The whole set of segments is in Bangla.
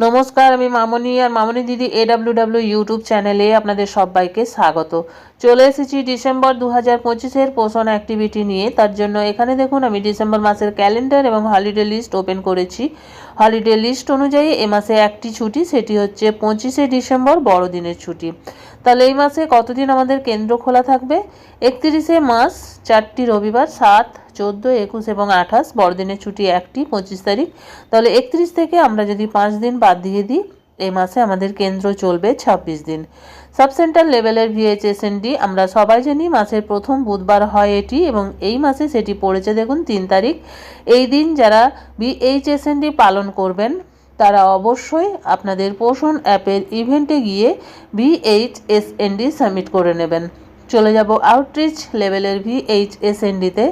নমস্কার, আমি মামনি আর মামনি দিদি এডাব্লিউ ডাব্লিউ ইউটিউব চ্যানেলে আপনাদের সবাইকে স্বাগত। চলে এসেছি ডিসেম্বর দু হাজার পঁচিশের পোষণ অ্যাক্টিভিটি নিয়ে। তার জন্য এখানে দেখুন, আমি ডিসেম্বর মাসের ক্যালেন্ডার এবং হলিডে লিস্ট ওপেন করেছি। হলিডে লিস্ট অনুযায়ী এ মাসে একটি ছুটি, সেটি হচ্ছে পঁচিশে ডিসেম্বর, বড়দিনের ছুটি। তাহলে এই মাসে কতদিন আমাদের কেন্দ্র খোলা থাকবে? একত্রিশে মাস চারটি রবিবার, সাত চোদ্দ, একুশ এবং আঠাশ, বড়দিনের ছুটি একটি, পঁচিশ তারিখ। তাহলে একত্রিশ থেকে আমরা যদি পাঁচ দিন বাদ দিয়ে দিই এই মাসে আমাদের কেন্দ্র চলবে ছাব্বিশ দিন। সাব সেন্টার লেভেলের ভিএইচএসএনডি, আমরা সবাই জানি মাসের প্রথম বুধবার হয় এটি এবং এই মাসে সেটি পড়েছে দেখুন তিন তারিখ। এই দিন যারা ভিএইচএসএনডি পালন করবেন, তারা অবশ্যই আপনাদের পোষণ অ্যাপের ইভেন্টে গিয়ে ভিএইচএসএনডি সাবমিট করে নেবেন। চলে যাব আউটরিচ লেভেলের ভিএইচএসএনডিতে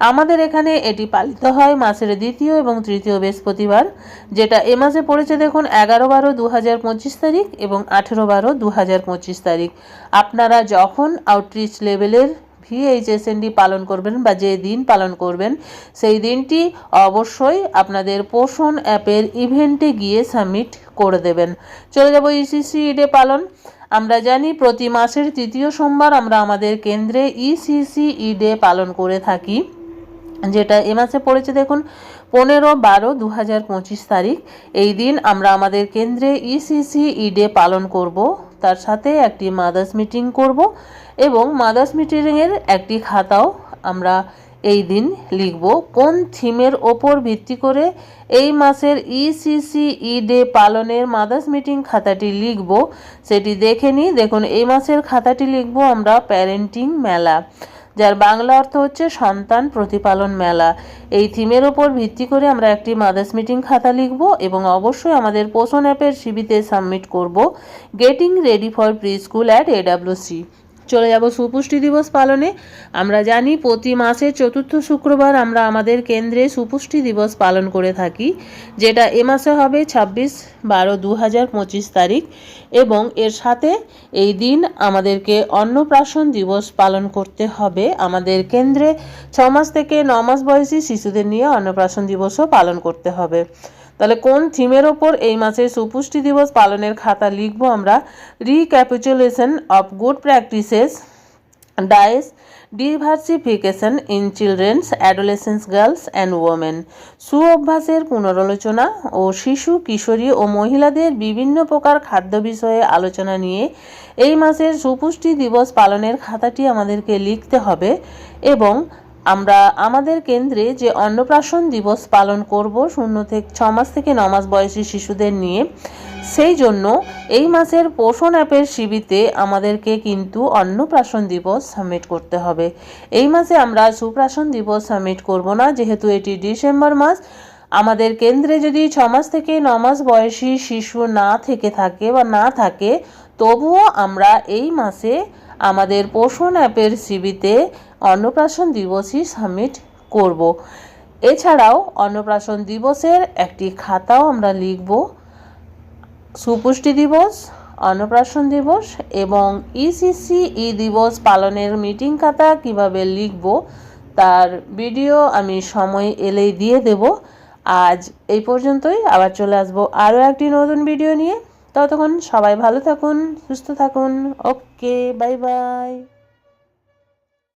আমাদের এখানে এটি পালিত হয় মাসের দ্বিতীয় এবং তৃতীয় বৃহস্পতিবার, যেটা এ মাসে পড়েছে দেখুন এগারো বারো দু হাজার পঁচিশ তারিখ এবং আঠেরো বারো দু হাজার পঁচিশ তারিখ। আপনারা যখন আউটরিচ লেভেলের ভিএইচএসএনডি পালন করবেন বা যে দিন পালন করবেন, সেই দিনটি অবশ্যই আপনাদের পোষণ অ্যাপের ইভেন্টে গিয়ে সাবমিট করে দেবেন। চলে যাব ইসিসি ইডে পালন। আমরা জানি প্রতি মাসের তৃতীয় সোমবার আমরা আমাদের কেন্দ্রে ইসিসি ইডে পালন করে থাকি, যেটা এ মাসে পড়েছে দেখুন, পনেরো বারো দু তারিখ। এই দিন আমরা আমাদের কেন্দ্রে ইসিসি ইডে পালন করব। তার সাথে একটি মাদার্স মিটিং করব এবং মাদার্স মিটিংয়ের একটি খাতাও আমরা এই দিন লিখব। কোন থিমের ওপর ভিত্তি করে এই মাসের ইসিসিই ডে পালনের মাদার্স মিটিং খাতাটি লিখব, সেটি দেখে নিই। দেখুন, এই মাসের খাতাটি লিখব আমরা প্যারেন্টিং মেলা। যার বাংলা অর্থ হচ্ছে সন্তান প্রতিপালন মেলা। এই থিমের ওপর ভিত্তি করে আমরা একটি মাদার্স মিটিং খাতা লিখব এবং অবশ্যই আমাদের পোষণ অ্যাপের সিবিতে সাবমিট করব। Getting ready for pre school at AWC চলে যাব সুপুষ্টি দিবস পালনে। আমরা জানি প্রতি মাসের চতুর্থ শুক্রবার আমরা আমাদের কেন্দ্রে সুপুষ্টি দিবস পালন করে থাকি, যেটা এ মাসে হবে ছাব্বিশ বারো দু হাজার পঁচিশ তারিখ এবং এর সাথে এই দিন আমাদেরকে অন্নপ্রাশন দিবস পালন করতে হবে। আমাদের কেন্দ্রে ছ মাস থেকে ন মাস বয়সী শিশুদের নিয়ে অন্নপ্রাশন দিবসও পালন করতে হবে। তাহলে কোন থিমের ওপর এই মাসে সুপুষ্টি দিবস পালনের খাতা লিখব আমরা? Recapitulation of good practices diets diversification in children's adolescence girls and women সু অভ্যাসের পুনরালোচনা ও শিশু, কিশোরী ও মহিলাদের বিভিন্ন প্রকার খাদ্য বিষয়ে আলোচনা নিয়ে এই মাসের সুপুষ্টি দিবস পালনের খাতাটি আমাদেরকে লিখতে হবে এবং আমরা আমাদের কেন্দ্রে যে অন্নপ্রাশন দিবস পালন করব শূন্য থেকে ছ মাস থেকে ন মাস বয়সী শিশুদের নিয়ে, সেই জন্য এই মাসের পোষণ অ্যাপের শিবিতে আমাদেরকে কিন্তু অন্নপ্রাশন দিবস সাবমিট করতে হবে। এই মাসে আমরা সুপ্রাশন দিবস সাবমিট করব না, যেহেতু এটি ডিসেম্বর মাস। আমাদের কেন্দ্রে যদি ছ মাস থেকে ন মাস বয়সী শিশু না থেকে থাকে বা না থাকে, তবুও আমরা এই মাসে আমাদের পোষণ অ্যাপের সিবিতে অন্নপ্রাশন দিবসই সাবমিট করব। এছাড়াও অন্নপ্রাশন দিবসের একটি খাতাও আমরা লিখব। সুপুষ্টি দিবস, অন্নপ্রাশন দিবস এবং ইসিসি ই দিবস পালনের মিটিং খাতা কীভাবে লিখব তার ভিডিও আমি সময় এলেই দিয়ে দেব। আজ এই পর্যন্তই, আবার চলে আসব আরও একটি নতুন ভিডিও নিয়ে। ততক্ষণ সবাই ভালো থাকুন, সুস্থ থাকুন। Okay, bye bye.